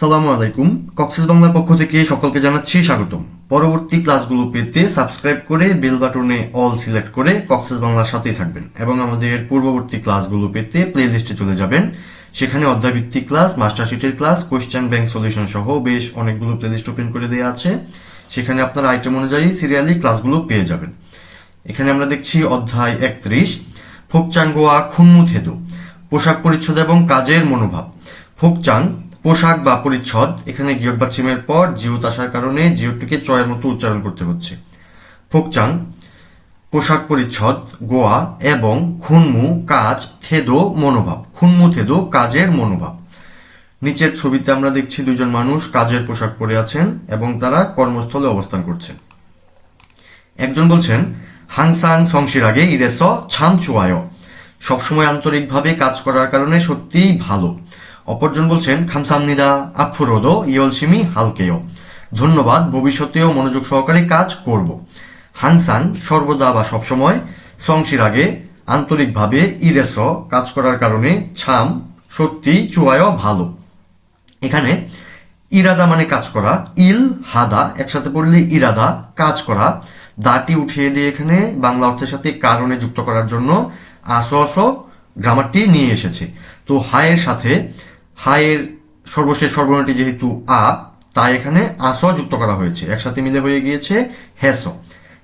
সালামু আলাইকুম। কক্সেস বাংলার পক্ষ থেকে সকলকে জানাচ্ছি স্বাগতম। পরবর্তী ক্লাসগুলো পেতে সাবস্ক্রাইব করে বেল বাটনে অল সিলেক্ট করে কক্সেস বাংলার সাথেই থাকবেন এবং আমাদের পূর্ববর্তী ক্লাসগুলো পেতে প্লে লিস্টে চলে যাবেন। সেখানে অধ্যায়ভিত্তিক ক্লাস মাস্টারশিটের ক্লাস, কোয়েশ্চেন ব্যাংক সলিউশন সহ বেশ অনেকগুলো প্লে লিস্ট ওপেন করে দেওয়া আছে। সেখানে আপনার আইটেম অনুযায়ী সিরিয়ালি ক্লাসগুলো পেয়ে যাবেন। এখানে আমরা দেখছি অধ্যায় একত্রিশ ফোকচাঙ্গোয়া খুন্মু থেদু পোশাক পরিচ্ছদ এবং কাজের মনোভাব। ফোকচাং পোশাক বা পরিচ্ছদ, এখানে গিয়ক বা চিমের পর জিওত আসার কারণে জিওটিকে চয়ের মতো উচ্চারণ করতে হচ্ছে। ফোকচাং, পোশাক পরিচ্ছদ, গোয়া এবং খুনমু, কাজ, থেদো, মনোভাব। খুনমু, থেদো, কাজের মনোভাব। নিচের ছবিতে আমরা দেখছি দুজন মানুষ কাজের পোশাক পরে আছেন এবং তারা কর্মস্থলে অবস্থান করছেন। একজন বলছেন, হাংসাং সংশির আগে ইরেস ছাম চুয়ায় সবসময় আন্তরিকভাবে কাজ করার কারণে সত্যিই ভালো। অপরজন বলছেন খামসামনিদা আফুরোদ ইয়লসিমি হালকেয়। ধন্যবাদ, ভবিষ্যতেও মনোযোগ সহকারে কাজ করব। হাংসাং সর্বদা বা সবসময় সংশির আগে আন্তরিকভাবে ইরেস কাজ করার কারণে ছাম সত্যি চুয়ায় ভালো। এখানে ইরাদা মানে কাজ করা, ইল, হাদা, একসাথে পড়লে ইরাদা, কাজ করা, দাটি উঠিয়ে দিয়ে এখানে বাংলা অর্থের সাথে কারণে যুক্ত করার জন্য আসো গ্রামারটি নিয়ে এসেছে। তো হায়ের সাথে হায়ের সর্বশেষ সর্বনাটি যেহেতু আ, তাই এখানে আস যুক্ত করা হয়েছে। একসাথে মিলে হয়ে গিয়েছে হেস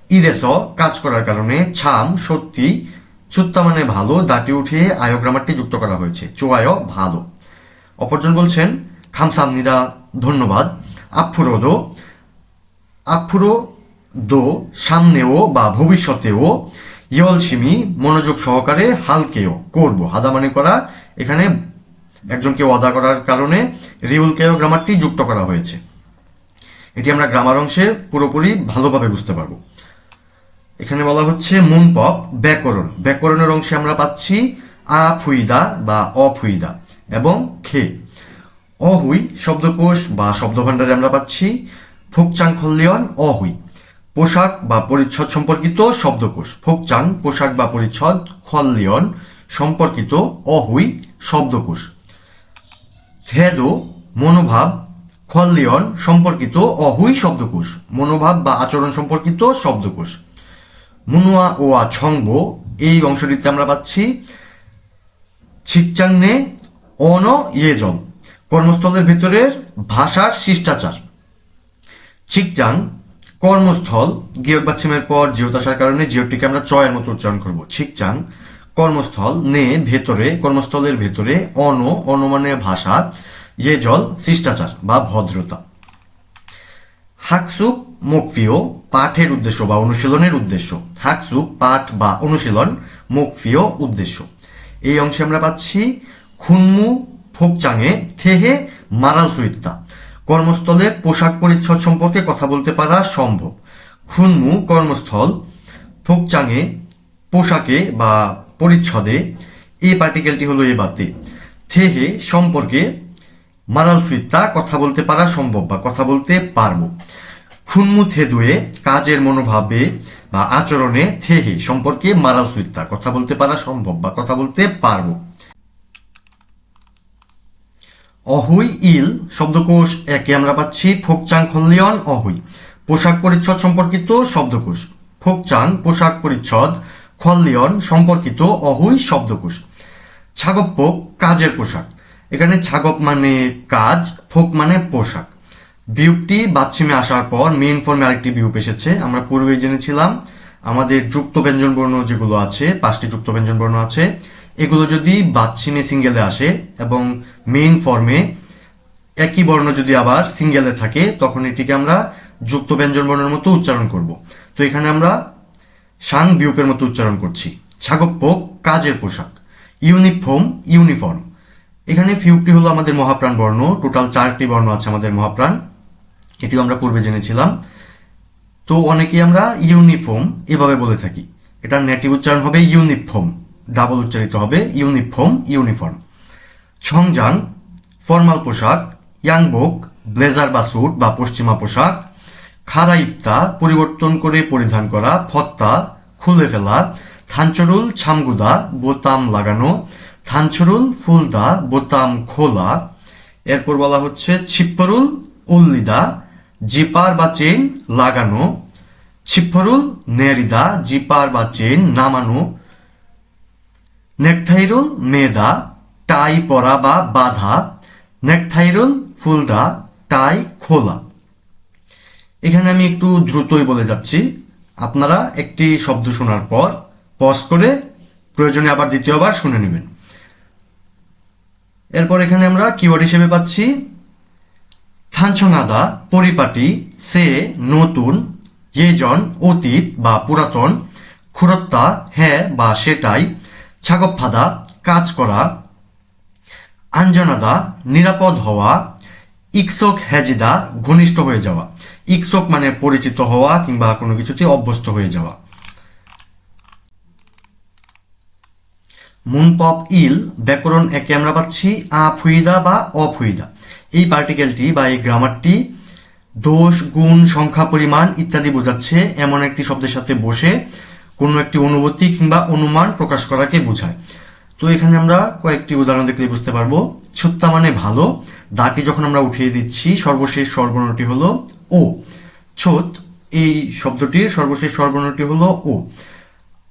ইরেস কাজ করার কারণে ছাম, সত্যি, চুত্তা মানে ভালো, দাঁটি উঠিয়ে আয়োগ্রামারটি যুক্ত করা হয়েছে। চোয়ায়, ভালো। অপরজন বলছেন খামসামনিদা ধন্যবাদ। আফুরোদো আফুরো দো, সামনেও বা ভবিষ্যতেও ইয়লসিমি মনোযোগ সহকারে হালকেও, করব। হাদা মানে করা, এখানে একজনকে অদা করার কারণে রিউলকেও গ্রামারটি যুক্ত করা হয়েছে। এটি আমরা গ্রামার অংশে পুরোপুরি ভালোভাবে বুঝতে পারব। এখানে বলা হচ্ছে মুনপপ, ব্যাকরণ। ব্যাকরণের অংশে আমরা পাচ্ছি আ ফুইদা বা অফুইদা এবং খে। অহুই শব্দকোষ বা শব্দভাণ্ডারে আমরা পাচ্ছি ফুকচাং খল্লিয়ন অহুই পোশাক বা পরিচ্ছদ সম্পর্কিত শব্দকোষ। ফোকচাং, পোশাক বা পরিচ্ছদ, খল্লিয়ন সম্পর্কিত অহুই শব্দকোষ। থেদো মনোভাব, খল্লিয়ন, সম্পর্কিত অহুই শব্দকোষ। মনোভাব বা আচরণ সম্পর্কিত শব্দকোষ। মুনুয়া ও আ ছংব এই অংশটিতে আমরা পাচ্ছি ছিকচাংনে অন ইয়েজল কর্মস্থলের ভিতরের ভাষার শিষ্টাচার। ছিকচাং, কর্মস্থল, গিয়ক বাচ্ছিমের পর জিওত আসার কারণে জিওটিকে আমরা চয়ের মতো উচ্চারণ করব। ছিকচাং কর্মস্থল নে ভেতরে, কর্মস্থলের ভেতরে অন অনমানে ভাষা ইয়ে জল, শিষ্টাচার বা ভদ্রতা। হাকসুপ মুকফিও পাঠের উদ্দেশ্য বা অনুশীলনের উদ্দেশ্য। হাকসুপ পাঠ বা অনুশীলন মুকফিও উদ্দেশ্য। এই অংশে আমরা পাচ্ছি খুনমু, ফোকচাঙে, থেহে, মারাল সুইত্তা। কর্মস্থলের পোশাক পরিচ্ছদ সম্পর্কে কথা বলতে পারা সম্ভব। খুনমু, কর্মস্থল, ফোকচাঙে, পোশাকে বা পরিচ্ছদে এই পার্টিকেলটি হলো এ বাতে। থেহে সম্পর্কে মারাল সুইত্তা কথা বলতে পারা সম্ভব বা কথা বলতে পারব। খুনমু থেদুয়ে কাজের মনোভাবে বা আচরণে থেহে সম্পর্কে মারাল সুইত্তা কথা বলতে পারা সম্ভব বা কথা বলতে পারব। অহুই ইল শব্দকোষ একে আমরা পাচ্ছি ফোকচাং খল্লিয়ন অহুই। পোশাক পরিচ্ছদ সম্পর্কিত শব্দকোষ। ফোকচাং পোশাক পরিচ্ছদ খল্লিয়ন সম্পর্কিত অহুই শব্দকোষ। ছাগপ পোক কাজের পোশাক। এখানে ছাগপ মানে কাজ ফোক মানে পোশাক। বিউটি বাচ্চিমে আসার পর মেইন ফর্মে আরেকটি বিউপ এসেছে, আমরা পূর্বেই জেনেছিলাম। আমাদের যুক্ত ব্যঞ্জন বর্ণ যেগুলো আছে, পাঁচটি যুক্ত ব্যঞ্জন বর্ণ আছে, এগুলো যদি বাচ্চিমে সিঙ্গেলে আসে এবং মেইন ফর্মে একই বর্ণ যদি আবার সিঙ্গেলে থাকে, তখন এটিকে আমরা যুক্ত ব্যঞ্জন বর্ণের মতো উচ্চারণ করব। তো এখানে আমরা সাং বিউপের মতো উচ্চারণ করছি। ছাগপ্পোক কাজের পোশাক। Uniform uniform. এখানে ফিউপটি হলো আমাদের মহাপ্রাণ বর্ণ। টোটাল চারটি বর্ণ আছে আমাদের মহাপ্রাণ। এটিও আমরা পূর্বে জেনেছিলাম। তো অনেকেই আমরা ইউনিফর্ম এভাবে বলে থাকি। এটার নেটিভ উচ্চারণ হবে ইউনিফর্ম। ডাবল উচ্চারিত হবে ইউনিফর্ম ইউনিফর্ম। ছংজাং ফর্মাল পোশাক। ইয়াংবোক ব্লেজার বা স্যুট বা পশ্চিমা পোশাক। খারা খারাইপ্তা পরিবর্তন করে পরিধান করা। ফত্তা খুলে ফেলা থানচরুল ছামগুদা, বোতাম লাগানো, থানচরুল ফুলদা, বোতাম খোলা। এরপর বলা হচ্ছে ছিপ্পরুল উল্লিদা, জিপার বা চেন লাগানো, ছিপ্পরুল নেরিদা, জিপার বা চেন নামানো নেকথাইরুল মেদা, টাই পরা বা বাধা নেকথাইরুল ফুলদা, টাই খোলা। এখানে আমি একটু দ্রুতই বলে যাচ্ছি। আপনারা একটি শব্দ শোনার পর পজ করে প্রয়োজনে আবার দ্বিতীয়বার শুনে নেবেন। এরপর এখানে আমরা কিওয়ার্ড হিসেবে পাচ্ছি থানছনাদা পরিপাটি, সে, নতুন, ইয়েজন, অতীত বা পুরাতন, খুরত্তা হ্যাঁ বা সেটাই ছাগফাদা কাজ করা, আঞ্জনাদা, নিরাপদ হওয়া ইকসোক হ্যাজিদা ঘনিষ্ঠ হয়ে যাওয়া। ইকসোক মানে পরিচিত হওয়া কিংবা কোনো কিছুতে অভ্যস্ত হয়ে যাওয়া। মুনপপ ইল, ব্যাকরণ একে আমরা পাচ্ছি আফুইদা বা অফুইদা এই পার্টিকেলটি বা এই গ্রামারটি দোষ, গুণ, সংখ্যা, পরিমাণ ইত্যাদি বোঝাচ্ছে, এমন একটি শব্দের সাথে বসে কোনো একটি অনুভূতি কিংবা অনুমান প্রকাশ করাকে বোঝায়। তো এখানে আমরা কয়েকটি উদাহরণ দেখলে বুঝতে পারব। সত্তা মানে ভালো, দাকে যখন আমরা উঠিয়ে দিচ্ছি, সর্বশেষ স্বরবর্ণটি হলো ও। ছোট, এই শব্দটির সর্বশেষ স্বরবর্ণটি হলো ও।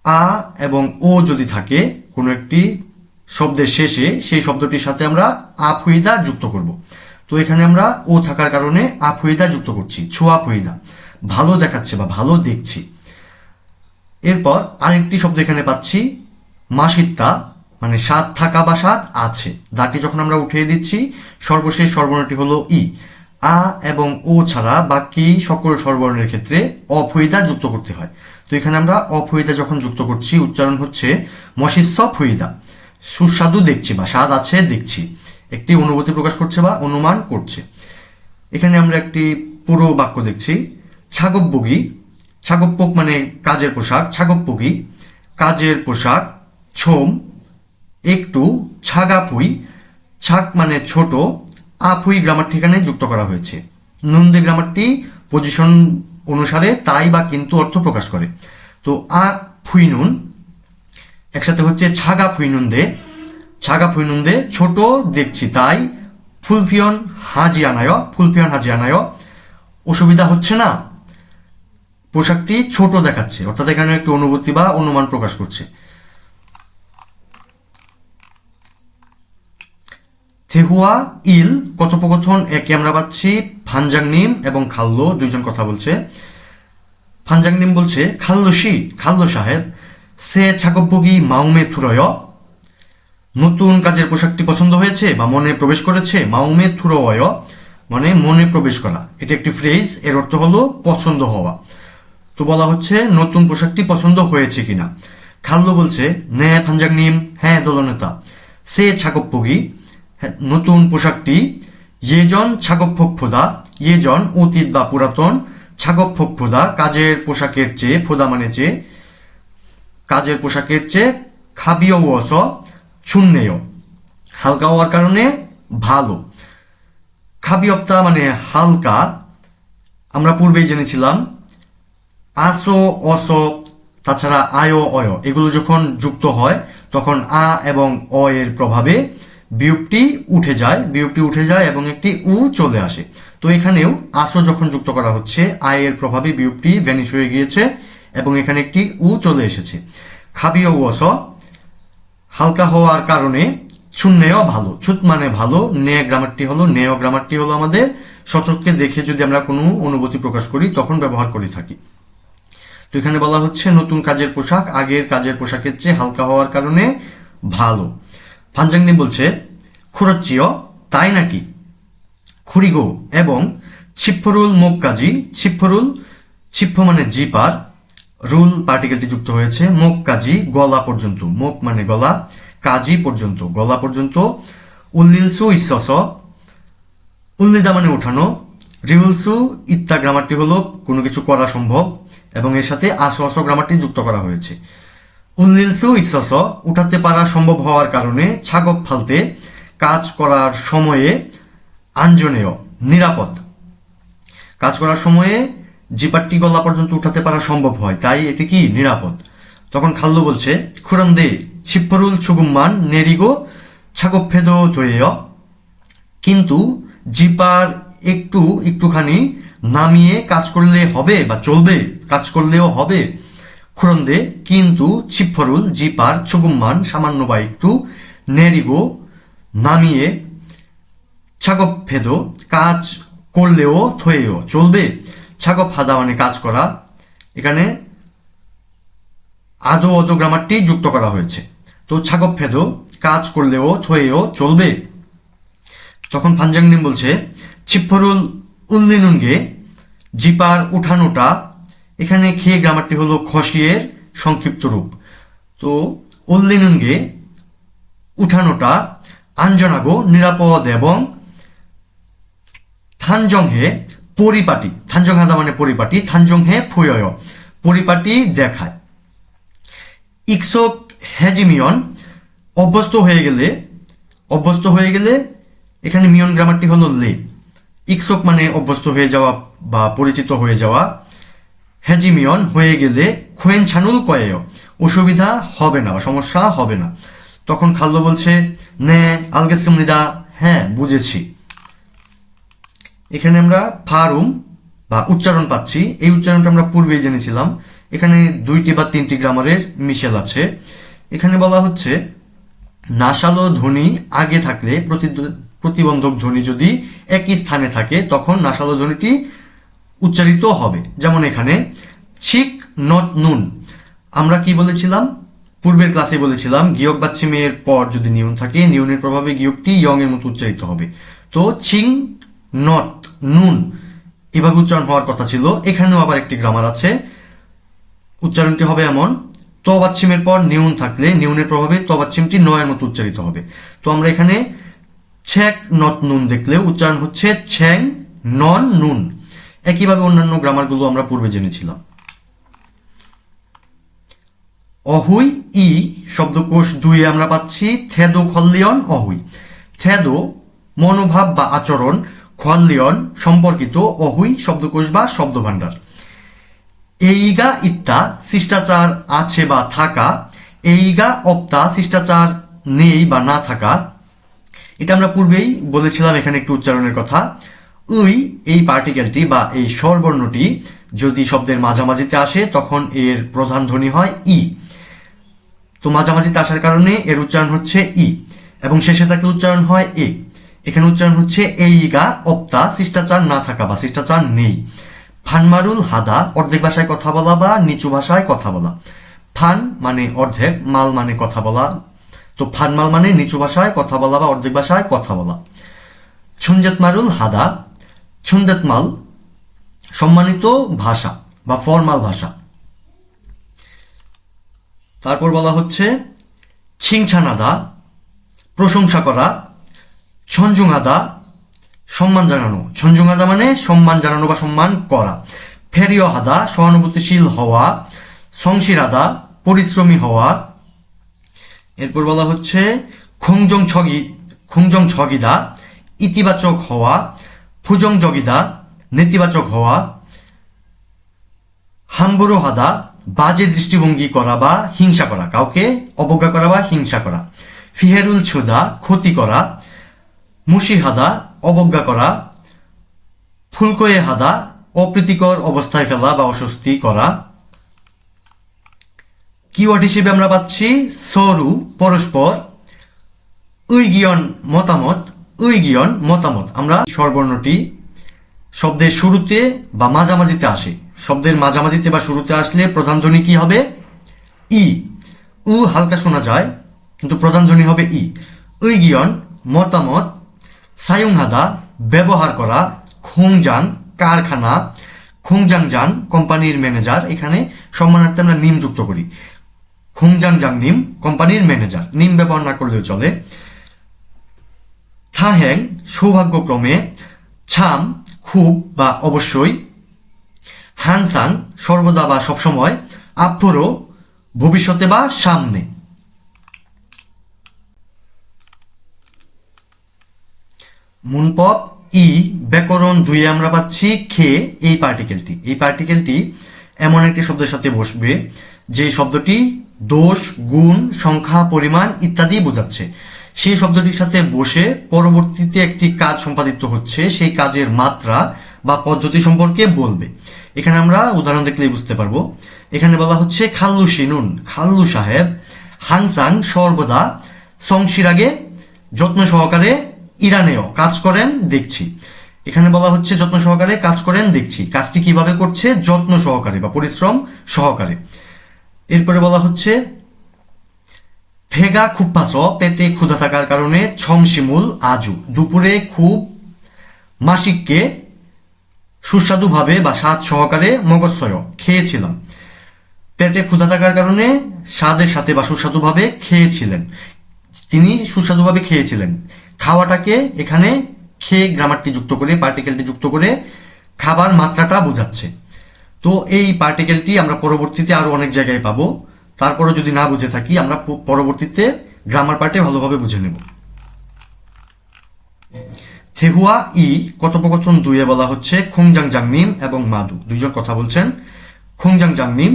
আ এবং ও যদি থাকে, কোনো একটি শব্দের শেষে সেই শব্দটির সাথে আমরা আফুইদা যুক্ত করব। তো এখানে আমরা ও থাকার কারণে আফুইদা যুক্ত করছি, ছোয়া ফুইদা। ভালো দেখাচ্ছে বা ভালো দেখছি। এরপর আরেকটি শব্দ এখানে পাচ্ছি, মাসিত্তা। মানে স্বাদ থাকা বা সাত আছে। দাটি যখন আমরা উঠিয়ে দিচ্ছি, সর্বশেষ স্বরবর্ণটি হলো ই। আ এবং ও ছাড়া বাকি সকল স্বরবর্ণের ক্ষেত্রে অফুইদা যুক্ত করতে হয়। তো এখানে আমরা অফুইদা যখন যুক্ত করছি, উচ্চারণ হচ্ছে মশিস্য ফুইদা সুস্বাদু দেখছি বা স্বাদ আছে দেখছি। একটি অনুভূতি প্রকাশ করছে বা অনুমান করছে। এখানে আমরা একটি পুরো বাক্য দেখছি। ছাগববুগি। ছাগপ্পক মানে কাজের পোশাক। ছাগপ্পগি কাজের পোশাক, ছোম একটু ছাগাপুই, ছাক মানে ছোট, আফুই গ্রামার ঠিকানায় যুক্ত করা হয়েছে। নন্দী গ্রামারটি পজিশন অনুসারে তাই বা কিন্তু অর্থ প্রকাশ করে। তো আ ফুইনুন একসাথে হচ্ছে ছাগা ফুইনুন্দে ছাগা ফুইনুন্দে ছোট দেখছি তাই, ফুলফিয়ন হাজিয়ানায় ফুলফিয়ন হাজিয়ানায়। অসুবিধা হচ্ছে না। পোশাকটি ছোট দেখাচ্ছে, অর্থাৎ এখানে একটু অনুভূতি বা অনুমান প্রকাশ করছে। থেহুয়া ইল কথোপকথন একে আমরা পাচ্ছি ফানজাংনিম এবং খাল্লো দুইজন কথা বলছে। ফানজাংনিম বলছে খাল্লোশি খাল্লো সাহেব সে ছাকব্বগি মাউমে থুরয়। নতুন কাজের পোশাকটি পছন্দ হয়েছে বা মনে প্রবেশ করেছে? মাউমে থুরয়। মানে মনে প্রবেশ করা। এটি একটি ফ্রেজ এর অর্থ হলো পছন্দ হওয়া। তো বলা হচ্ছে নতুন পোশাকটি পছন্দ হয়েছে কিনা? খাল্লো বলছে নে ফানজাংনিম হ্যাঁ দলনেতা। সে হ্যাঁ, নতুন পোশাকটি। ইয়েজন ছাগফোদা ইয়েজন অতীত বা পুরাতন ছাগফোদা কাজের পোশাকের চেয়ে, ফোদা মানে চেয়ে, কাজের পোশাকের চেয়ে খাবিও ওস শূন্যেয় হালকা হওয়ার কারণে ভালো। খাবিয়প্তা মানে হালকা। আমরা পূর্বেই জেনেছিলাম, আসো অস, তাছাড়া আয় অয়, এগুলো যখন যুক্ত হয়, তখন আ এবং অ এর প্রভাবে বিয়োগটি উঠে যায়, বিয়োগটি উঠে যায় এবং একটি উ চলে আসে। তো এখানেও আসো যখন যুক্ত করা হচ্ছে আয় এর প্রভাবে বিয়োগটি ভ্যানিশ হয়ে গিয়েছে এবং এখানে একটি উ চলে এসেছে। খাবিও অস হালকা হওয়ার কারণে শূন্যেয় ভালো, ছুত মানে ভালো, নে গ্রামারটি হলো নেয় গ্রামারটি হলো আমাদের সচককে দেখে যদি আমরা কোনো অনুভূতি প্রকাশ করি, তখন ব্যবহার করে থাকি। তো এখানে বলা হচ্ছে নতুন কাজের পোশাক, আগের কাজের পোশাকের চেয়ে হালকা হওয়ার কারণে ভালো। ফানজাংনি বলছে খুরচ্চিয় তাই নাকি খুরিগো এবং ছিপ্পরুল মুখ কাজী ছিপ্পরুল ছিপ্প মানে জিপার রুল পার্টিকেলটি যুক্ত হয়েছে মুখ কাজী গলা পর্যন্ত মুখ মানে গলা কাজী পর্যন্ত গলা পর্যন্ত উল্লিলসু ইসস উল্লিদা মানে ওঠানো রিউলসু ইত্তা গ্রামারটি হলো কোনো কিছু করা সম্ভব এবং এর সাথে আসো আসো গ্রামারটি যুক্ত করা হয়েছে উল্লিলসু ইসস উঠাতে পারা সম্ভব হওয়ার কারণে ছাগক ফালতে কাজ করার সময়ে আঞ্জনেয়, নিরাপদ। কাজ করার সময়ে জিপারটি গলা পর্যন্ত উঠাতে পারা সম্ভব হয়, তাই এটি কি নিরাপদ? তখন খাল্লু বলছে, খুরন্দে, ছিপ্পরুল ছুগুম্মান, নেরিগো ছাগফেদ ধরেয় কিন্তু জিপার একটু, একটুখানি নামিয়ে কাজ করলে হবে বা চলবে? কাজ করলেও হবে? খুরন্দে কিন্তু চিফরুল জিপার চুগুম্মান সামান্য বা একটু নেরিগো নামিয়ে ছাগপ ফেদো কাজ করলেও থয়েও চলবে ছাগপ হাদা মানে কাজ করা এখানে আদো অদো গ্রামারটি যুক্ত করা হয়েছে তো ছাগপ ফেদো কাজ করলেও থয়েও চলবে তখন ফানজাংনিম বলছে চিপ্পরুল উল্লিনুনগে জিপার উঠানোটা এখানে খেয়ে গ্রামারটি হলো খসিয়ের সংক্ষিপ্ত রূপ। তো, উল্লিনুনগে উঠানোটা আঞ্জনাগো, নিরাপদ এবং থানজংহে পরিপাটি। থানজং হাদা মানে পরিপাটি, থানজংহে ফুয়য় পরিপাটি দেখায়। ইকসোক হ্যাজিমিয়ন অভ্যস্ত হয়ে গেলে, অভ্যস্ত হয়ে গেলে এখানে মিয়ন গ্রামারটি হলো লে। ইকসোক মানে অভ্যস্ত হয়ে যাওয়া বা পরিচিত হয়ে যাওয়া হ্যাজিমিয়ন হয়ে গেলে খোয়েন ছানুল কয়েও। অসুবিধা হবে না সমস্যা হবে না। তখন খাল্লো বলছে, নে আলগেসিমনিদা হ্যাঁ বুঝেছি। এখানে আমরা ফারুম বা উচ্চারণ পাচ্ছি। এই উচ্চারণটা আমরা পূর্বেই জেনেছিলাম। এখানে দুইটি বা তিনটি গ্রামারের মিশেল আছে। এখানে বলা হচ্ছে, নাসালো ধ্বনি আগে থাকলে প্রতিবন্ধক ধ্বনি যদি একই স্থানে থাকে, তখন নাসালো ধ্বনিটি উচ্চারিত হবে। যেমন এখানে, ছিক নট নুন। আমরা কি বলেছিলাম? পূর্বের ক্লাসে বলেছিলাম, গিয়ক বাচ্চিমের পর যদি নিয়ন থাকে নিয়নের প্রভাবে গিয়কটি ইয়ং এর মতো উচ্চারিত হবে। তো চিং নট নুন। এভাবে উচ্চারণ হওয়ার কথা ছিল। এখানেও আবার একটি গ্রামার আছে। উচ্চারণটি হবে এমন তবাচ্ছিমের পর নিউন থাকলে নিউনের প্রভাবে তবাচ্ছিমটি নয়ের মতো উচ্চারিত হবে। তো আমরা এখানে ছ্যাক নট নুন দেখলে উচ্চারণ হচ্ছে ছ্যাং নন নুন। একইভাবে অন্যান্য গ্রামারগুলো আমরা পূর্বে জেনেছিলাম। অহুই ই শব্দকোষ দুইয়ে আমরা পাচ্ছি, থেদো খল্লিয়ন, অহুই। থেদো মনোভাব বা আচরণ, খল্লিয়ন সম্পর্কিত অহুই শব্দকোষ বা শব্দভাণ্ডার। এইগা ইত্তা শিষ্টাচার আছে বা থাকা, এইগা অপ্তা শিষ্টাচার নেই বা না থাকা। এটা আমরা পূর্বেই বলেছিলাম এখানে একটু উচ্চারণের কথা। উই, এই পার্টিকেলটি বা এই স্বরবর্ণটি যদি শব্দের মাঝামাঝিতে আসে, তখন এর প্রধান ধ্বনি হয় ই। তো মাঝামাঝিতে আসার কারণে এর উচ্চারণ হচ্ছে ই, এবং শেষে থাকলে উচ্চারণ হয় এ। এখানে উচ্চারণ হচ্ছে এই গা অপ্তা, শিষ্টাচার না থাকা বা শিষ্টাচার নেই। ফানমারুল হাদা, অর্ধেক ভাষায় কথা বলা বা নিচু ভাষায় কথা বলা। ফান মানে অর্ধেক, মাল মানে কথা বলা। তো ফানমাল মানে নিচু ভাষায় কথা বলা বা অর্ধেক ভাষায় কথা বলা। ছুঞ্জেত মারুল হাদা ছুঞ্জেত মাল, সম্মানিত ভাষা বা ফর্মাল ভাষা। তারপর বলা হচ্ছে ছিংছানাদা, প্রশংসা করা, ছঞ্জুঙাদা, সম্মান জানানো। ছঞ্জুঙাদা মানে সম্মান জানানো বা সম্মান করা। ফেরিও হাদা সহানুভূতিশীল হওয়া, সংশিরাদা, পরিশ্রমী হওয়া। এরপর বলা হচ্ছে খুংজং ছগি খুংজং ছগিদা ইতিবাচক হওয়া ফুজং জগিদা নেতিবাচক হওয়া হাম্বুরো হাদা বাজে দৃষ্টিভঙ্গি করা বা হিংসা করা, কাউকে অবজ্ঞা করা বা হিংসা করা, ফিহেরুল ছুদা, ক্ষতি করা মুশিহাদা অবজ্ঞা করা, ফুলকয়ে হাদা, অপ্রীতিকর অবস্থায় ফেলা বা অস্বস্তি করা। কিওয়ার্ড হিসেবে আমরা পাচ্ছি, সরু, পরস্পর, উইগিয়ন মতামত উইগিয়ন মতামত। আমরা স্বরবর্ণটি শব্দের শুরুতে বা মাঝামাঝিতে আসে। শব্দের মাঝামাঝিতে বা শুরুতে আসলে প্রধান ধ্বনি কি হবে? ই। উ হালকা শোনা যায়, কিন্তু প্রধান ধ্বনি হবে ই। উইগিয়ন মতামত, সায়ুংহাদা, ব্যবহার করা, খোংজাং, কারখানা, খোংজাংজাং, কোম্পানির ম্যানেজার, এখানে সম্মানার্থে আমরা নিম যুক্ত করি। খোংজাংজাং নিম, কোম্পানির ম্যানেজার। নিম ব্যবহার না করলেও চলে। থাহ্যাং সৌভাগ্যক্রমে ছাম, খুব বা অবশ্যই, হানসাং সর্বদা বা সবসময় আফরো ভবিষ্যতে বা সামনে। মুনপপ ই ব্যাকরণ দুইয়ে আমরা পাচ্ছি খে, এই পার্টিকেলটি। এই পার্টিকেলটি এমন একটি শব্দের সাথে বসবে যে শব্দটি দোষ, গুণ, সংখ্যা, পরিমাণ ইত্যাদি বোঝাচ্ছে। সেই শব্দটির সাথে বসে পরবর্তীতে একটি কাজ সম্পাদিত হচ্ছে। সেই কাজের মাত্রা বা পদ্ধতি সম্পর্কে বলবে। এখানে আমরা উদাহরণ দেখলেই বুঝতে পারব। এখানে বলা হচ্ছে খাল্লু শিনুন। খাল্লু সাহেব হাংসাং সর্বদা সংশির আগে যত্ন সহকারে ইরানেও কাজ করেন, দেখছি। এখানে বলা হচ্ছে যত্ন সহকারে কাজ করেন, দেখছি। কাজটি কীভাবে করছে? যত্ন সহকারে বা পরিশ্রম সহকারে। এরপরে বলা হচ্ছে ফেগা খুব পাস পেটে ক্ষুধা থাকার কারণে ছমশিমুল আজু। দুপুরে খুব মাসিককে সুস্বাদুভাবে বা স্বাদ সহকারে মগজসয় খেয়েছিলাম। পেটে ক্ষুধা থাকার কারণে স্বাদের সাথে বা সুস্বাদুভাবে খেয়েছিলেন। তিনি সুস্বাদুভাবে খেয়েছিলেন। খাওয়াটাকে এখানে খেয়ে গ্রামারটি যুক্ত করে, পার্টিকেলটি যুক্ত করে খাবার মাত্রাটা বোঝাচ্ছে। তো এই পার্টিকেলটি আমরা পরবর্তীতে আরও অনেক জায়গায় পাবো। তারপরে যদি না বুঝে থাকি, আমরা পরবর্তীতে গ্রামার পার্টে ভালোভাবে বুঝে নেব। থেহুয়া ই কথোপকথন দুয়ে বলা হচ্ছে খুংজাং জাংমিম এবং মাদু। দুইজন কথা বলছেন। খুংজাং জাংমিম,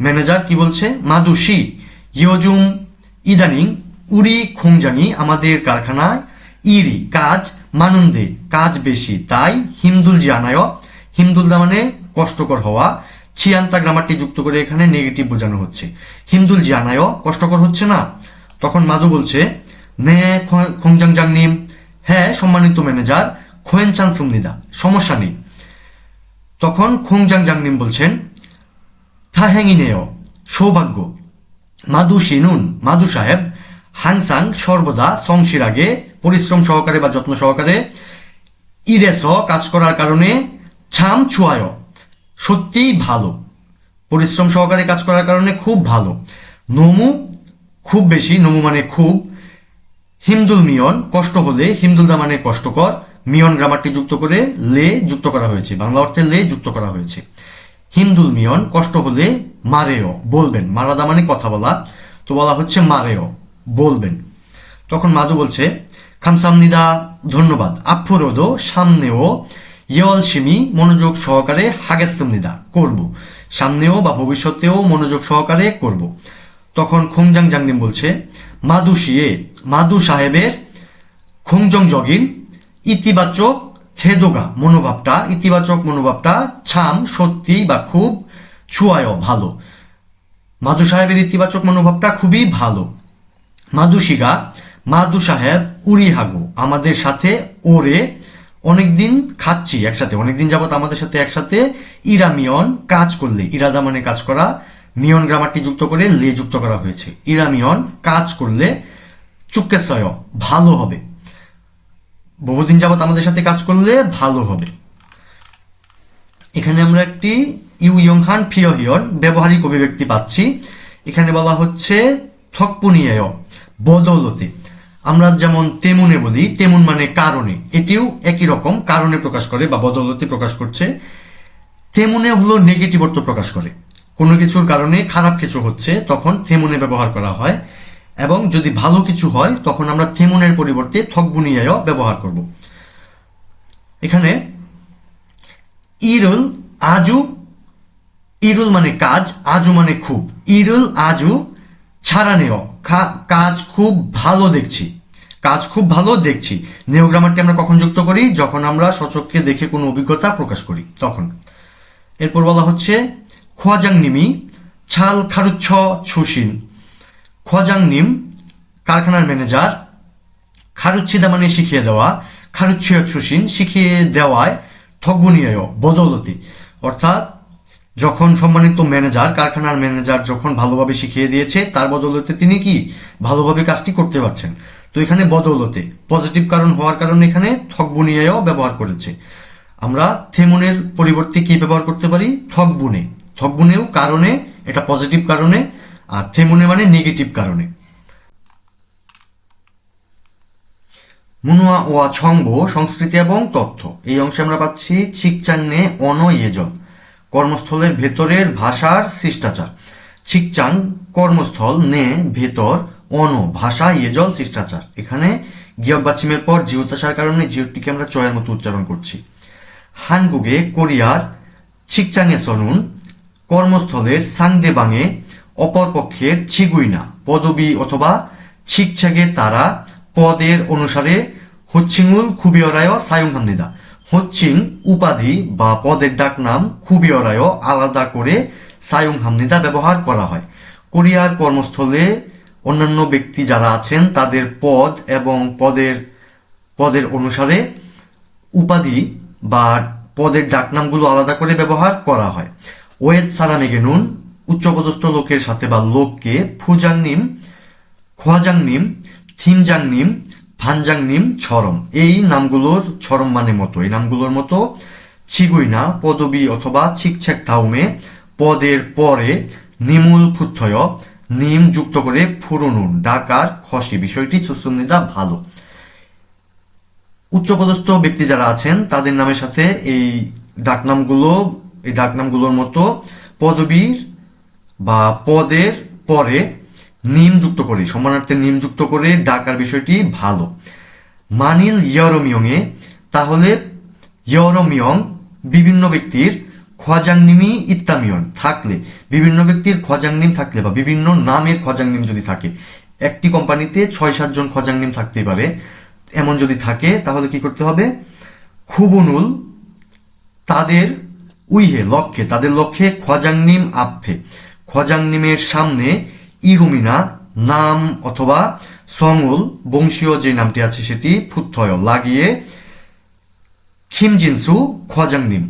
ম্যানেজার কি বলছে? মাদু শি, ইয়োজুম ইদানিং উরি খুংজাংই আমাদের কারখানায়, ইরি কাজ মানন্দে, কাজ বেশি, তাই হিন্দুল জানায় হিমদুল দা মানে কষ্টকর হওয়া। চিয়ান্তা গ্রামারটি যুক্ত করে এখানে নেগেটিভ বোঝানো হচ্ছে। হিন্দুল জানায় কষ্টকর হচ্ছে না। তখন মাদু বলছে, নে খংজাং জাংনিম। হ্যাঁ সম্মানিত ম্যানেজার খোয়েন চান সুমনিদা সমস্যা নেই। তখন খোংজাং জাংনিম বলছেন থাহ্যাঙ্গিনেয় সৌভাগ্য। মাদু শিনুন, মাদু সাহেব হাংসাং সর্বদা সংশির আগে, পরিশ্রম সহকারে বা যত্ন সহকারে ইরেস কাজ করার কারণে ছাম ছুয়ায় সত্যিই ভালো। পরিশ্রম সহকারে কাজ করার কারণে খুব ভালো। নমু খুব বেশি, নমু মানে খুব। হিমদুল মিয়ন, কষ্ট হলে হিমদুলদা মানে কষ্টকর। মিয়ন গ্রামারটি যুক্ত করে লে যুক্ত করা হয়েছে। বাংলা অর্থে লে যুক্ত করা হয়েছে। হিমদুল মিয়ন, কষ্ট হলে মারেও বলবেন। মারাদা মানে কথা বলা। তো বলা হচ্ছে মারেও বলবেন। তখন মাদু বলছে, খামসামনিদা, ধন্যবাদ। আফুরোদো সামনেও ইয়ল সিমি মনোযোগ সহকারে হাগেসামনিদা করব। সামনেও বা ভবিষ্যতেও মনোযোগ সহকারে করব। তখন খোংজাং জাংনিম বলছে, মাদু শিয়ে, মাদু সাহেবের খোংজং জগিন ইতিবাচক থেদোগা মনোভাবটা, ইতিবাচক মনোভাবটা ছাম, সত্যি বা খুব ছুয়ায় ভালো। মাদু সাহেবের ইতিবাচক মনোভাবটা খুবই ভালো। মাদুশিগা মাদু সাহেব উড়ি হাগো আমাদের সাথে ওরে অনেকদিন খাচ্ছি একসাথে, অনেকদিন যাবত আমাদের সাথে একসাথে ইরা মিয়ন কাজ করলে ইরাদা মানে কাজ করা, মিয়ন গ্রামারটি যুক্ত করে লে যুক্ত করা হয়েছে। ইরা মিয়ন কাজ করলে চুক্কেসয় ভালো হবে। বহুদিন যাবত আমাদের সাথে কাজ করলে ভালো হবে। এখানে আমরা একটি ইউ ইয়ংহান ফিয়হিয়ন ব্যবহারিক অভিব্যক্তি পাচ্ছি। এখানে বলা হচ্ছে থকপুনিয়ায়, বদৌলতে। আমরা যেমন তেমুনে বলি, তেমন মানে কারণে। এটিও একই রকম, কারণে প্রকাশ করে বা বদৌলতে প্রকাশ করছে। তেমুনে হলো নেগেটিভ অর্থ প্রকাশ করে। কোনো কিছুর কারণে খারাপ কিছু হচ্ছে, তখন থেমুনে ব্যবহার করা হয়। এবং যদি ভালো কিছু হয়, তখন আমরা থেমুনের পরিবর্তে থকবুনিয়ায় ব্যবহার করব। এখানে, ইরুল আজু, ইরুল মানে কাজ, আজু মানে খুব। ইরুল আজু ছাড়া নেও কাজ খুব ভালো দেখছি। কাজ খুব ভালো দেখছি। নেওগ্রামারটি আমরা কখন যুক্ত করি? যখন আমরা সচককে দেখে কোনো অভিজ্ঞতা প্রকাশ করি, তখন। এরপর বলা হচ্ছে খোয়াজাং নিমি ছাল খারুচ্ছ ছুসিন। খোয়াজাং নিম কারখানার ম্যানেজার, খারুচ্ছিদা মানে শিখিয়ে দেওয়া, খারুচ্ছিয় ছুসিন শিখিয়ে দেওয়ায় থকবুনিয় বদৌলতি। অর্থাৎ যখন সম্মানিত ম্যানেজার, কারখানার ম্যানেজার যখন ভালোভাবে শিখিয়ে দিয়েছে, তার বদৌলতে তিনি কি ভালোভাবে কাজটি করতে পারছেন? তো এখানে বদৌলতে, পজিটিভ কারণ হওয়ার কারণে এখানে থকবুনিয়াও ব্যবহার করেছে। আমরা থেমনের পরিবর্তে কি ব্যবহার করতে পারি? থকবুনে থকবুনেও কারণে, এটা পজিটিভ কারণে, আর থেমনে মানে নেগেটিভ কারণে। মুনুয়া ওয়া ছঙ্গ সংস্কৃতি এবং তথ্য। এই অংশে আমরা পাচ্ছি ছিকচান্নে অন ইয়েজল কর্মস্থলের ভেতরের ভাষার শিষ্টাচার। ছিকচাং কর্মস্থল নে ভেতর অন ভাষা ইয়েজল শিষ্টাচার। এখানে গিয়ক বাচিমের পর জিওত আসার কারণে জিওটিকে আমরা চয়ের মতো উচ্চারণ করছি। হানগুগে কোরিয়ার ছিকচাঙে সনুন কর্মস্থলের সাংদেবাঙে অপরপক্ষের ছিগুইনা। পদবি অথবা ছিকছাগে তারা পদের অনুসারে হচ্ছিঙুল খুবিয়রায় সায়ুংহামনিদা হচ্ছিং উপাধি বা পদের ডাক নাম খুবিয়রায় আলাদা করে সায়ং হামনিদা ব্যবহার করা হয়। কোরিয়ার কর্মস্থলে অন্যান্য ব্যক্তি যারা আছেন, তাদের পদ এবং পদের পদের অনুসারে উপাধি বা পদের ডাকনামগুলো আলাদা করে ব্যবহার করা হয়। ওয়েদ সারামেগেনুন উচ্চপদস্থ লোকের সাথে বা লোককে ফুজাংনিম খোয়াজাংনিম থিমজাংনিম ভানজাংনিম ছরম এই নামগুলোর ছরম মানে মতো। এই নামগুলোর মতো ছিগুইনা, পদবী অথবা ছিকছেক তাউমে পদের পরে নিমুল ফুথয় নিম যুক্ত করে ফুরুনুন, ডাকার খসি। বিষয়টি সুসুন্নিদা ভালো। উচ্চপদস্থ ব্যক্তি যারা আছেন, তাদের নামের সাথে এই ডাকনামগুলো, এই ডাকনামগুলোর মতো পদবীর বা পদের পরে নিম যুক্ত করে সমানার্থে নিম যুক্ত করে ডাকার বিষয়টি ভালো। মানিল ইয়রমিয়ংয়ে, তাহলে ইয়রমিয়ং বিভিন্ন ব্যক্তির খোয়াজাংনিমি ইত্তামিয়ন থাকলে, বিভিন্ন ব্যক্তির খোয়াজাংনিম থাকলে বা বিভিন্ন নামের খোয়াজাংনিম যদি থাকে, একটি কোম্পানিতে ছয় সাতজন খোয়াজাংনিম থাকতেই পারে। এমন যদি থাকে, তাহলে কি করতে হবে? খুবনুল তাদের উইহে, লক্ষ্যে, তাদের লক্ষ্যে খজাংনিম আফে খজাংনিমের সামনে ইরুমিনা, নাম অথবা সংউল বংশীয় যে নামটি আছে সেটি ফুত্থয় লাগিয়ে খিমজিনসু খজাংনিম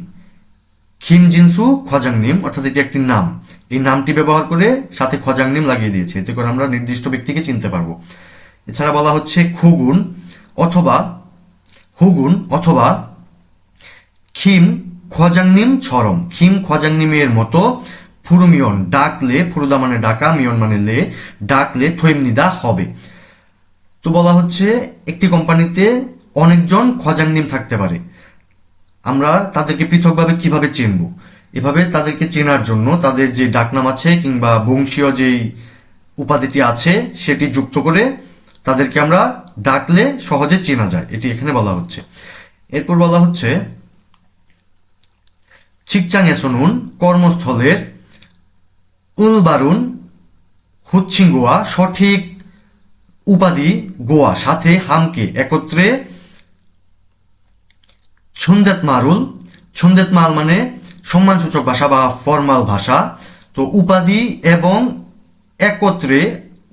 খিমজিনসু খজাংনিম অর্থাৎ এটি একটি নাম। এই নামটি ব্যবহার করে সাথে খজাংনিম লাগিয়ে দিয়েছে। এতে করে আমরা নির্দিষ্ট ব্যক্তিকে চিনতে পারব। এছাড়া বলা হচ্ছে খুগুন অথবা হুগুন অথবা খিম খজাংনিম ছরম। খিম খজাংনিমের মতো ফুরুমিয়ন ডাকলে ফুরুদা মানে ডাকা, মিয়ন মানে লে, ডাকলে থৈমনিদা হবে। তো বলা হচ্ছে একটি কোম্পানিতে অনেকজন খজাংনিম থাকতে পারে। আমরা তাদেরকে পৃথকভাবে কীভাবে চিনব? এভাবে তাদেরকে চেনার জন্য তাদের যে ডাকনাম আছে কিংবা বংশীয় যেই উপাধিটি আছে সেটি যুক্ত করে তাদেরকে আমরা ডাকলে সহজে চেনা যায়। এটি এখানে বলা হচ্ছে। এরপর বলা হচ্ছে চিকচাং এসনুন কর্মস্থলের উলবারুন হুচ্ছিং গোয়া সঠিক উপাধি গোয়া, সাথে হামকে একত্রে ছন্দেত মারুল ছন্দেত মাল মানে সম্মানসূচক ভাষা বা ফর্মাল ভাষা। তো উপাধি এবং একত্রে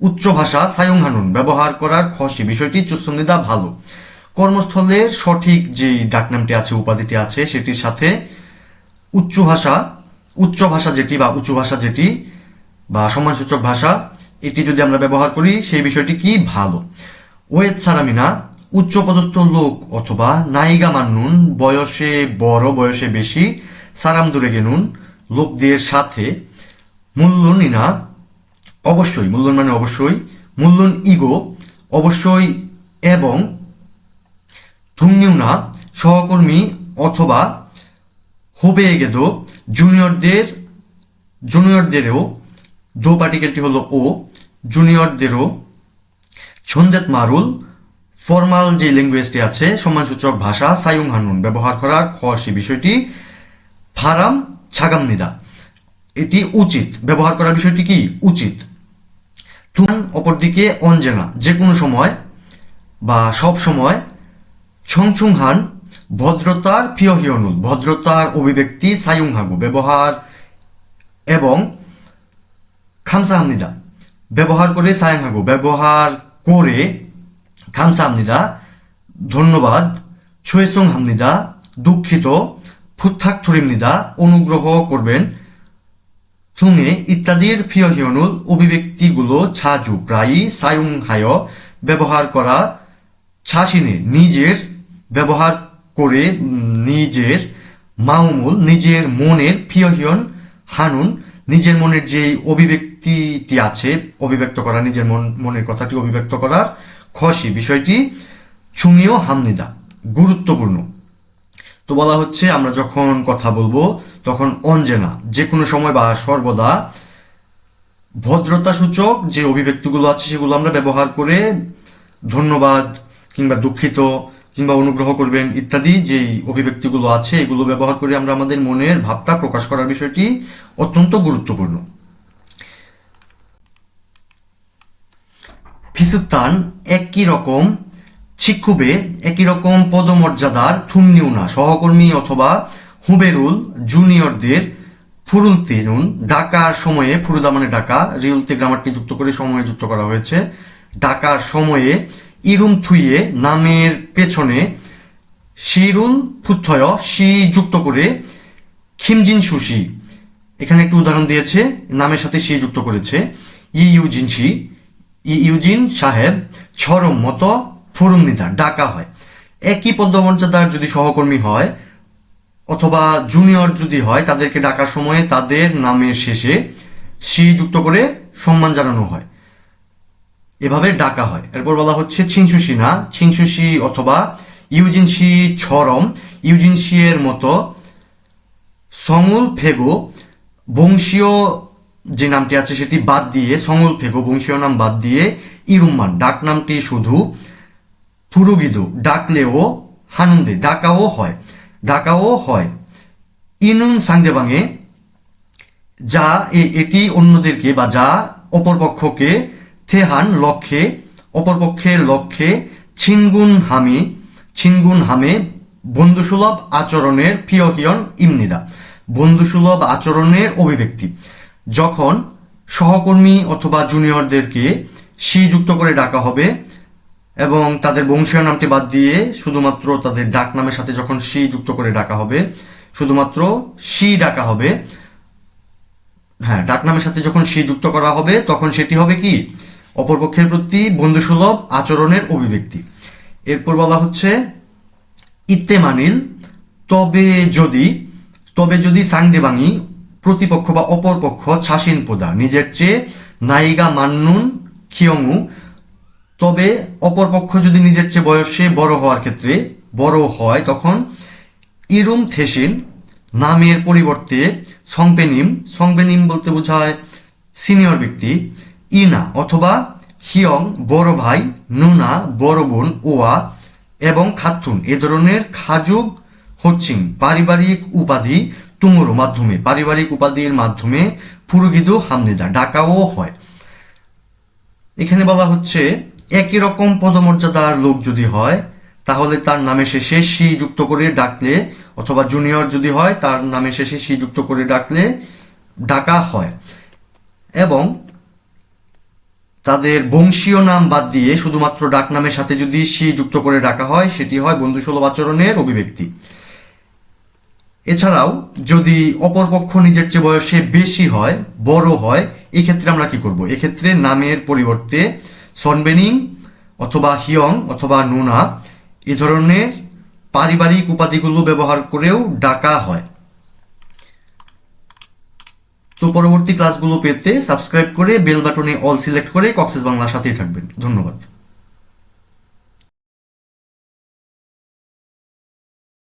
উচ্চ ভাষা সায়ুংহানুন ব্যবহার করার খসি বিষয়টি চুসন্নিদা ভালো। কর্মস্থলের সঠিক যে ডাকনামটি আছে, উপাধিটি আছে, সেটির সাথে উচ্চ ভাষা উচ্চ ভাষা যেটি বা উচ্চ ভাষা যেটি বা সম্মানসূচক ভাষা, এটি যদি আমরা ব্যবহার করি, সেই বিষয়টি কি? ভালো। ওয়েদ সারামিনা উচ্চপদস্থ লোক অথবা নায়িকা মান্নুন, বয়সে বড়, বয়সে বেশি, সারাম দূরে গেনুন, লোকদের সাথে। মূল্যনিনা অবশ্যই মূল্যন মানে অবশ্যই মূল্যন ইগো, অবশ্যই, এবং থুমনিউনা সহকর্মী অথবা হবে গেদো জুনিয়রদের জুনিয়রদেরও দো পার্টিকেলটি হলো ও জুনিয়রদেরও ছন্দেত মারুল ফর্মাল যে ল্যাঙ্গুয়েজটি আছে, সম্মানসূচক ভাষা সায়ুং হানুন ব্যবহার করার খসি বিষয়টি ফারাম ছাগামনিদা এটি উচিত। ব্যবহার করার বিষয়টি কি? উচিত। তুমান অপরদিকে অঞ্জেনা যে কোনো সময় বা সব সময় ছংছুং হান ভদ্রতার পিয়হিয়নুল ভদ্রতার অভিব্যক্তি সায়ুংহাগু ব্যবহার এবং খামসা খামসাহামনিদা ব্যবহার করে সায়ংহাগু ব্যবহার করে খামসাহামনিদা ধন্যবাদ, ছুয়েসং হামনিদা দুঃখিত ফুত্থাক থরিমনিদা অনুগ্রহ করবেন থুঙে ইত্যাদির ফিয়হিয়নুল অভিব্যক্তিগুলো ছাজু, প্রায়ই সায়ুং হায়, ব্যবহার করা ছাসিনে, নিজের ব্যবহার করে নিজের মাউমুল নিজের মনের ফিয়হিয়ন হানুন, নিজের মনের যে অভিব্যক্তিটি আছে, অভিব্যক্ত করা, নিজের মন, মনের কথাটি অভিব্যক্ত করার খসি বিষয়টি চুমিও হামনিদা, গুরুত্বপূর্ণ। তো বলা হচ্ছে, আমরা যখন কথা বলব, তখন অঞ্জেনা যে কোনো সময় বা সর্বদা ভদ্রতা সূচক যে অভিব্যক্তিগুলো আছে, সেগুলো আমরা ব্যবহার করে ধন্যবাদ কিংবা দুঃখিত কিংবা অনুগ্রহ করবেন ইত্যাদি যেই অভিব্যক্তিগুলো আছে, এগুলো ব্যবহার করে আমরা আমাদের মনের ভাবটা প্রকাশ করার বিষয়টি অত্যন্ত গুরুত্বপূর্ণ। ফিসুত্তান, একই রকম ছিক্ষুবে, একই রকম পদমর্যাদার থুমনিউনা, সহকর্মী অথবা হুবেরুল জুনিয়রদের ফুরুল তেনুন ডাকার সময়ে, ফুরুদা মানে ডাকা রিউলতে গ্রামারটি যুক্ত করে সময়ে যুক্ত করা হয়েছে। ডাকার সময়ে ইরুম থুইয়ে নামের পেছনে শিরুল ফুথয় শি যুক্ত করে খিমজিন সুশি। এখানে একটু উদাহরণ দিয়েছে, নামের সাথে শি যুক্ত করেছে। ই ইউজিন শি, ই ইউজিন সাহেব ছরম মতো ফুরুম নিদা ডাকা হয়। একই পদ্মমর্যাদার যদি সহকর্মী হয়, অথবা জুনিয়র যদি হয়, তাদেরকে ডাকার সময়ে তাদের নামের শেষে সি যুক্ত করে সম্মান জানানো হয়। এভাবে ডাকা হয়। এরপর বলা হচ্ছে ছিনসুসি না ছিনসুসি অথবা ইউজিনসি ছরম ইউজিনসি এর মতো সমুল ফেগো বংশীয় যে নামটি আছে সেটি বাদ দিয়ে সমুল ফেগো বংশীয় নাম বাদ দিয়ে ইরুম্মান, ডাক নামটি শুধু ফুরুগিদু ডাকলেও হানন্দে, ডাকাও হয় ডাকাও হয়। ইনুন সাংদেবাঙে যা এটি অন্যদেরকে বা যা অপরপক্ষকে থেহান লক্ষ্যে অপরপক্ষের লক্ষ্যে ছিনগুন হামি, ছিনগুন হামে বন্ধুসুলভ আচরণের ফিয়হিয়ন ইমনিদা, বন্ধুসুলভ আচরণের অভিব্যক্তি। যখন সহকর্মী অথবা জুনিয়রদেরকে সি যুক্ত করে ডাকা হবে এবং তাদের বংশীয় নামটি বাদ দিয়ে শুধুমাত্র তাদের ডাক নামের সাথে যখন সি যুক্ত করে ডাকা হবে, শুধুমাত্র সি ডাকা হবে হ্যাঁ ডাক নামের সাথে যখন সি যুক্ত করা হবে, তখন সেটি হবে কি? অপরপক্ষের প্রতি বন্ধুসুলভ আচরণের অভিব্যক্তি। এরপর বলা হচ্ছে, ইত্তে মানিল, তবে যদি তবে যদি সাংদেবাঙি, প্রতিপক্ষ বা অপরপক্ষ ছাসিন পোদা, নিজের চেয়ে নায়িকা মান্নুন খিয়ংউ তবে অপরপক্ষ যদি নিজের চেয়ে বয়সে বড় হওয়ার ক্ষেত্রে বড় হয়, তখন ইরুম থেসিন নামের পরিবর্তে সংপেনিম সংপেনিম বলতে বোঝায় সিনিয়র ব্যক্তি ইনা অথবা হিয়ং বড় ভাই, নুনা বড় বোন, ওয়া এবং খাতুন। এ ধরনের খাজুক হচ্ছিং। পারিবারিক উপাধি তুমুর মাধ্যমে, পারিবারিক উপাধির মাধ্যমে ফুরুগিদু হামনেদা ডাকাও হয়। এখানে বলা হচ্ছে, একই রকম পদমর্যাদার লোক যদি হয়, তাহলে তার নামে শেষে সি যুক্ত করে ডাকলে, অথবা জুনিয়র যদি হয়, তার নামে শেষে সি যুক্ত করে ডাকলে ডাকা হয়। এবং তাদের বংশীয় নাম বাদ দিয়ে শুধুমাত্র ডাক নামের সাথে যদি সি যুক্ত করে ডাকা হয়, সেটি হয় বন্ধুসুলভ আচরণের অভিব্যক্তি। এছাড়াও, যদি অপরপক্ষ নিজের চেয়ে বয়সে বেশি হয়, বড় হয়, এক্ষেত্রে আমরা কি করব? এক্ষেত্রে নামের পরিবর্তে সনবেনিং অথবা হিয়ং অথবা নুনা এ ধরনের পারিবারিক উপাধিগুলো ব্যবহার করেও ডাকা হয়। তো পরবর্তী ক্লাসগুলো পেতে সাবস্ক্রাইব করে বেল বাটনে অল সিলেক্ট করে কক্সেস বাংলার সাথেই থাকবেন। ধন্যবাদ।